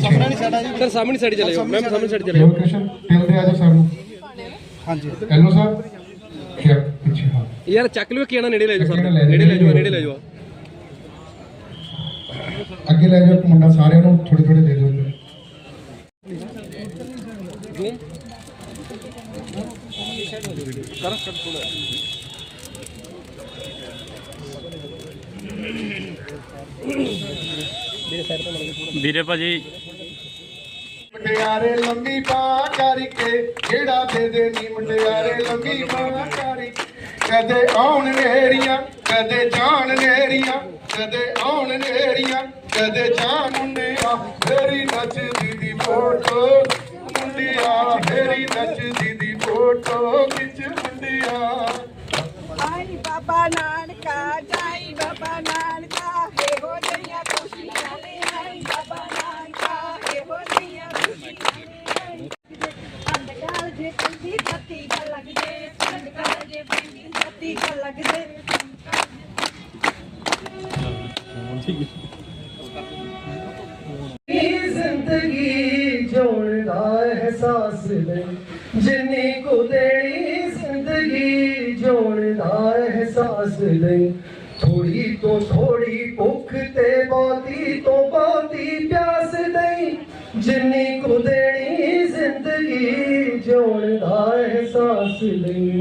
Sir ਸਾਹਮਣੀ side ਚਲੇ ਜਾਓ। Ma'am ਸਾਹਮਣੇ ਸਾਈਡ ਚਲੇ ਜਾਓ। ਲੋਕੇਸ਼ਨ ਟਿਲਦੇ ਆ ਜਾ ਸਾਨੂੰ। ਹਾਂਜੀ। ਹੈਲੋ ਸਰ ਖਿਆ ਪਿੱਛੇ ਹਾਂ। ਯਾਰ ਚੱਕ ਲਿਓ ਕੀ ਨਾ ਨੇੜੇ ਲੈ ਜਾਓ ਸਰ ਜਾਓ, ਨੇੜੇ ਲੈ ਜਾਓ ਨੇੜੇ ਲੈ ਜਾਓ। ਅੱਗੇ ਲੈ ਜਾਓ ਮੁੰਡਾ ਸਾਰਿਆਂ ਨੂੰ ਥੋੜੇ ਥੋੜੇ ਦੇ ਦਿਓ। ਵੀਰੇ ਭਾਜੀ। ਮੁੰਡਿਆਰੇ ਲੰਮੀ ਬਾਹ ਕਰਕੇ ਜਿਹੜਾ ਦੇ ਦੇ ਨੀ ਮੁੰਡਿਆਰੇ ਲੰਮੀ ਬਾਹ ਕਰਕੇ ਕਦੇ ਆਉਣ ਨੇਰੀਆਂ ਕਦੇ ਜਾਣ ਨੇਰੀਆਂ ਕਦੇ ਆਉਣ ਨੇਰੀਆਂ ਕਦੇ ਜਾਣ ਮੁੰਡਿਆ ਫੇਰੀ ਨੱਚਦੀ ਦੀ ਫੋਟੋ ਮੁੰਡਿਆ ਫੇਰੀ ਨੱਚਦੀ ਦੀ ਫੋਟੋ ਵਿੱਚ ਮੁੰਡਿਆ। ਆਈ ਬਾਬਾ ਨਾਨਕਾ ਜਾਈ ਬਾਬਾ ਨਾਨਕਾ। ਧਰਤੀ ਦਾ ਜ਼ਿੰਦਗੀ ਜਿਉਣ ਦਾ ਅਹਿਸਾਸ ਲੈ ਜਿੰਨੀ ਕੋ ਦੇਣੀ ਜ਼ਿੰਦਗੀ ਜਿਉਣ ਦਾ ਅਹਿਸਾਸ ਲੈ ਥੋੜੀ ਤੋਂ ਥੋੜੀ ਭੁੱਖ ਤੇ ਬਹੁਤੀ ਤੋਂ ਬਹੁਤੀ ਪਿਆਸ ਨਹੀਂ ਜਿੰਨੀ ਕੋ ਦੇਣੀ ਜ਼ਿੰਦਗੀ ਜਿਉਣ ਦਾ ਅਹਿਸਾਸ ਲਈ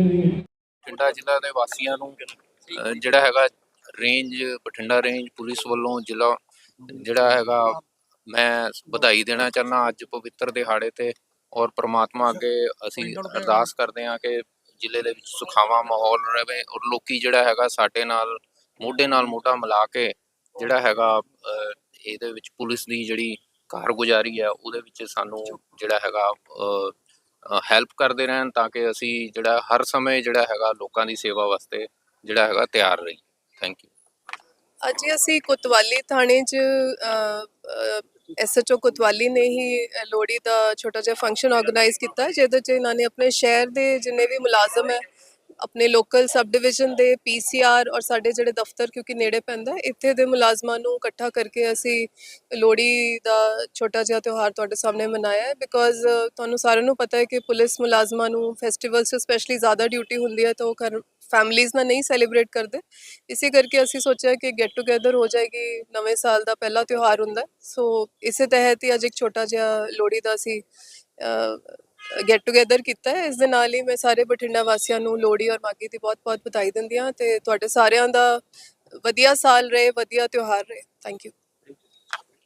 ਬਠਿੰਡਾ ਜ਼ਿਲ੍ਹਾ ਦੇ ਵਾਸੀਆਂ ਨੂੰ ਅਹ, ਜਿਹੜਾ ਹੈਗਾ ਰੇਂਜ ਬਠਿੰਡਾ ਰੇਂਜ ਪੁਲਿਸ ਵੱਲੋਂ ਜ਼ਿਲ੍ਹਾ ਜਿਹੜਾ ਹੈਗਾ ਮੈਂ ਵਧਾਈ ਦੇਣਾ ਚਾਹੁੰਦਾ ਅੱਜ ਪਵਿੱਤਰ ਦਿਹਾੜੇ ਤੇ ਔਰ ਪ੍ਰਮਾਤਮਾ ਅੱਗੇ ਅਸੀਂ ਅਰਦਾਸ ਕਰਦੇ ਹਾਂ ਕਿ ਜ਼ਿਲ੍ਹੇ ਦੇ ਵਿੱਚ ਸੁਖਾਵਾਂ ਮਾਹੌਲ ਰਹੇ ਔਰ ਲੋਕੀ ਜਿਹੜਾ ਹੈਗਾ ਸਾਡੇ ਨਾਲ ਮੋਢੇ ਨਾਲ ਮੋਢਾ ਮਿਲਾ ਕੇ ਜਿਹੜਾ ਹੈਗਾ ਅਹ, ਇਹਦੇ ਵਿੱਚ ਪੁਲਿਸ ਦੀ ਜਿਹੜੀ ਕਾਰਗੁਜ਼ਾਰੀ ਹੈ ਉਹਦੇ ਵਿੱਚ ਸਾਨੂੰ ਜਿਹੜਾ ਹੈਗਾ ਅਹ, ਹੈਲਪ ਕਰਦੇ ਰਹਿਣ ਤਾਂ ਕਿ ਅਸੀਂ ਜਿਹੜਾ ਹਰ ਸਮੇਂ ਜਿਹੜਾ ਹੈਗਾ ਲੋਕਾਂ ਦੀ ਸੇਵਾ ਵਾਸਤੇ ਜਿਹੜਾ ਹੈਗਾ ਤਿਆਰ ਰਹੀ ਥੈਂਕ ਯੂ ਅੱਜ ਅਸੀਂ ਕੋਤਵਾਲੀ ਥਾਣੇ 'ਚ ਐਸਐਚਓ ਕੋਤਵਾਲੀ ਨੇ ਹੀ ਅ, ਲੋਹੜੀ ਦਾ ਛੋਟਾ ਜਿਹਾ ਫੰਕਸ਼ਨ ਆਰਗੇਨਾਈਜ਼ ਕੀਤਾ ਜਿਹਦੇ 'ਚ ਇਹਨਾਂ ਨੇ ਆਪਣੇ ਸ਼ਹਿਰ ਦੇ ਜਿੰਨੇ ਵੀ ਮੁਲਾਜ਼ਮ ਹੈ ਆਪਣੇ ਲੋਕਲ ਸਬ ਡਿਵੀਜ਼ਨ ਦੇ ਪੀਸੀਆਰ ਔਰ ਸਾਡੇ ਜਿਹੜੇ ਦਫ਼ਤਰ ਕਿਉਂਕਿ ਨੇੜੇ ਪੈਂਦਾ ਹੈ, ਇੱਥੇ ਦੇ ਮੁਲਾਜ਼ਮਾਂ ਨੂੰ ਇਕੱਠਾ ਕਰਕੇ ਅਸੀਂ ਲੋਹੜੀ ਦਾ ਛੋਟਾ ਜਿਹਾ ਤਿਉਹਾਰ ਤੁਹਾਡੇ ਸਾਹਮਣੇ ਮਨਾਇਆ ਹੈ ਬਿਕੋਜ਼ ਤੁਹਾਨੂੰ ਸਾਰਿਆਂ ਨੂੰ ਪਤਾ ਹੈ ਕਿ ਪੁਲਿਸ ਮੁਲਾਜ਼ਮਾਂ ਨੂੰ ਫੈਸਟੀਵਲਸ 'ਚ ਸਪੈਸ਼ਲੀ ਜ਼ਿਆਦਾ ਡਿਊਟੀ ਹੁੰਦੀ ਹੈ ਤਾਂ ਉਹ ਕਰ ਫੈਮਲੀਜ਼ ਨਾਲ ਨਹੀਂ ਸੈਲੀਬ੍ਰੇਟ ਕਰਦੇ। ਇਸੇ ਕਰਕੇ ਅਸੀਂ ਸੋਚਿਆ ਕਿ ਗੈਟ ਟੂਗੇਦਰ ਹੋ ਜਾਏਗੀ ਨਵੇਂ ਸਾਲ ਦਾ ਪਹਿਲਾ ਤਿਉਹਾਰ ਹੁੰਦਾ ਸੋ ਇਸੇ ਤਹਿਤ ਹੀ ਅੱਜ ਇੱਕ ਛੋਟਾ ਜਿਹਾ ਲੋਹੜੀ ਦਾ ਅਸੀਂ ਗੈਟ ਟੂਗੇਦਰ ਕੀਤਾ ਹੈ। ਇਸ ਦੇ ਨਾਲ ਹੀ ਮੈਂ ਸਾਰੇ ਬਠਿੰਡਾ ਵਾਸੀਆਂ ਨੂੰ ਲੋਹੜੀ ਔਰ ਮਾਗੀ ਦੀ ਬਹੁਤ-ਬਹੁਤ ਵਧਾਈ ਦਿੰਦੀ ਹਾਂ ਤੇ ਤੁਹਾਡੇ ਸਾਰਿਆਂ ਦਾ ਵਧੀਆ ਸਾਲ ਰਹੇ, ਵਧੀਆ ਤਿਉਹਾਰ ਰਹੇ। Thank you